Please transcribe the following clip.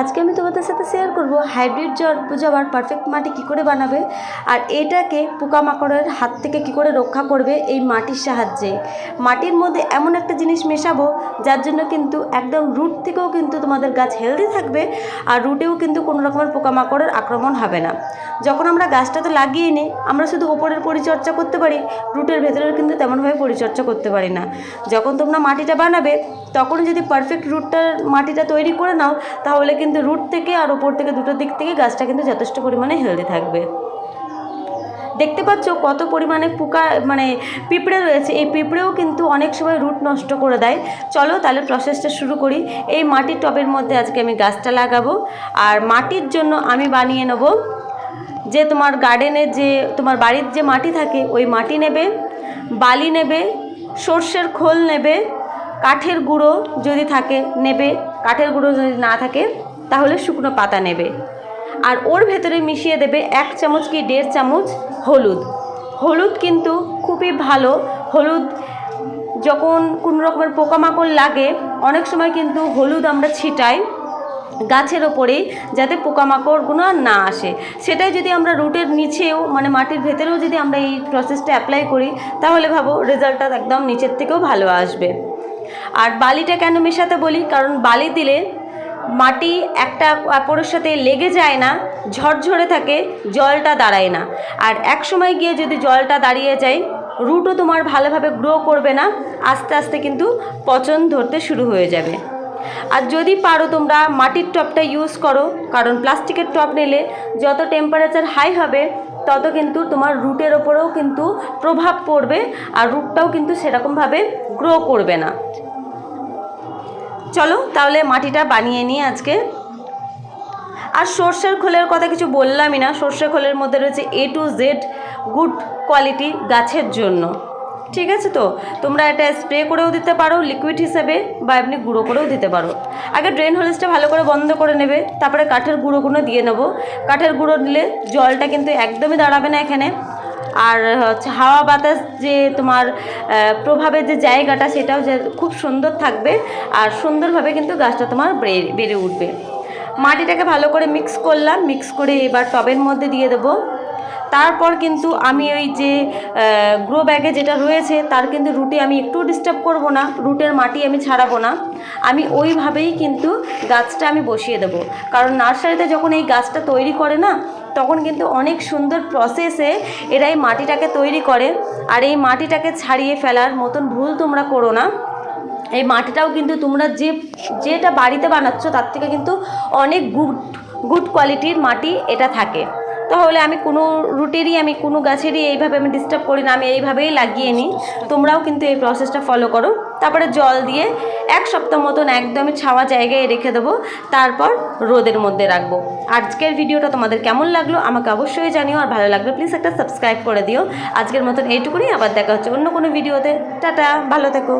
আজকে আমি তোমাদের সাথে শেয়ার করব হাইব্রিড জবার পারফেক্ট মাটি কি করে বানাবে আর এটাকে পোকামাকড়ের হাত থেকে কি করে রক্ষা করবে এই মাটির সাহায্যে। মাটির মধ্যে এমন একটা জিনিস মেশাবো যার জন্য কিন্তু একদম রুট থেকেও কিন্তু তোমাদের গাছ হেলদি থাকবে আর রুটেও কিন্তু কোনো রকমের পোকামাকড়ের আক্রমণ হবে না। যখন আমরা গাছটা তো লাগিয়ে নিই, আমরা শুধু ওপরের পরিচর্যা করতে পারি রুটের ভেতরের কিন্তু তেমনভাবে পরিচর্যা করতে পারি না। যখন তোমরা মাটিটা বানাবে তখন যদি পারফেক্ট রুটটার মাটিটা তৈরি করে নাও, তাহলে কিন্তু রুট থেকে আর ওপর থেকে দুটো দিক থেকে গাছটা কিন্তু যথেষ্ট পরিমাণে হেলদি থাকবে। দেখতে পাচ্ছ কত পরিমাণে পোকা মানে পিঁপড়ে রয়েছে। এই পিঁপড়েও কিন্তু অনেক সময় রুট নষ্ট করে দেয়। চলো তাহলে প্রসেসটা শুরু করি। এই মাটির টবের মধ্যে আজকে আমি গাছটা লাগাবো। আর মাটির জন্য আমি বানিয়ে নেব যে তোমার গার্ডেনের যে, তোমার বাড়ির যে মাটি থাকে, ওই মাটি নেবে, বালি নেবে, সর্ষের খোল নেবে কাঠের গুঁড়ো যদি থাকে, নেবে। কাঠের গুঁড়ো যদি না থাকে, তাহলে শুকনো পাতা নেবে। আর ওর ভেতরে মিশিয়ে দেবে এক চামচ কি দেড় চামচ হলুদ। হলুদ কিন্তু খুবই ভালো। হলুদ যখন কোনো রকমের পোকামাকড় লাগে, অনেক সময় কিন্তু হলুদ আমরা ছিটাই গাছের ওপরেই যাতে পোকামাকড়গুলো আর না আসে। সেটাই যদি আমরা রুটের নিচেও মানে মাটির ভেতরেও যদি আমরা এই প্রসেসটা অ্যাপ্লাই করি, তাহলে ভাবো রেজাল্টটা একদম নিচের থেকেও ভালো আসবে। আর বালিটা কেন মেশাতে বলি? কারণ বালি দিলে মাটি একটা অপরের সাথে লেগে যায় না, ঝরঝরে থাকে, জলটা দাঁড়ায় না। আর এক সময় গিয়ে যদি জলটা দাঁড়িয়ে যায়, রুটও তোমার ভালোভাবে গ্রো করবে না, আস্তে আস্তে কিন্তু পচন ধরতে শুরু হয়ে যাবে। আর যদি পারো তোমরা মাটির টবটা ইউজ করো, কারণ প্লাস্টিকের টব নিলে যত টেম্পারেচার হাই হবে, তত কিন্তু তোমার রুটের ওপরেও কিন্তু প্রভাব পড়বে, আর রুটটাও কিন্তু সেরকমভাবে গ্রো করবে না। চলো তাহলে মাটিটা বানিয়ে নিই আজকে। আর সর্ষের খোলের কথা কিছু বললামই না, সর্ষের খোলের মধ্যে রয়েছে A to Z good quality গাছের জন্য। ঠিক আছে তো? তোমরা এটা স্প্রে করেও দিতে পারো লিকুইড হিসেবে, বা এমনি গুঁড়ো করেও দিতে পারো। আগে ড্রেন হোলসটা ভালো করে বন্ধ করে নেবে, তারপরে কাঠের গুঁড়োগুলো দিয়ে নেব। কাঠের গুঁড়ো দিলে জলটা কিন্তু একদমই দাঁড়াবে না এখানে। আর হচ্ছে হাওয়া বাতাস যে তোমার প্রভাবে যে জায়গাটা, সেটাও যে খুব সুন্দর থাকবে আর সুন্দরভাবে কিন্তু গাছটা তোমার বেড়ে উঠবে। মাটিটাকে ভালো করে মিক্স করলাম মিক্স করে এবার টবের মধ্যে দিয়ে দেবো। তারপর কিন্তু আমি ওই যে গ্রো ব্যাগে যেটা রয়েছে, তার কিন্তু রুটে আমি একটু ডিস্টার্ব করব না রুটের মাটি আমি ছাড়াবো না। আমি ওইভাবেই কিন্তু গাছটা আমি বসিয়ে দেবো। কারণ নার্সারিতে যখন এই গাছটা তৈরি করে না তখন কিন্তু অনেক সুন্দর প্রসেসে এরা এই মাটিটাকে তৈরি করে। আর এই মাটিটাকে ছাড়িয়ে ফেলার মতন ভুল তোমরা করো না। এই মাটিটাও কিন্তু তোমরা যে, যেটা বাড়িতে বানাচ্ছ তার থেকে কিন্তু অনেক গুড গুড কোয়ালিটির মাটি এটা থাকে। তাহলে আমি কোনো রুটেরই, আমি কোনো গাছেরই এইভাবে আমি ডিস্টার্ব করি না, আমি এইভাবেই লাগিয়ে নিই। তোমরাও কিন্তু এই প্রসেসটা ফলো করো। তারপরে জল দিয়ে এক সপ্তাহ মতন একদমই ছাওয়া জায়গায় রেখে দেবো। তারপর রোদের মধ্যে রাখব। আজকের ভিডিওটা তোমাদের কেমন লাগল আমাকে অবশ্যই জানিও। আর ভালো লাগবে প্লিজ একটা সাবস্ক্রাইব করে দিও। আজকের মতন এইটুকুনি, আবার দেখা হচ্ছে অন্য কোনো ভিডিওতে। টাটা, ভালো থেকো।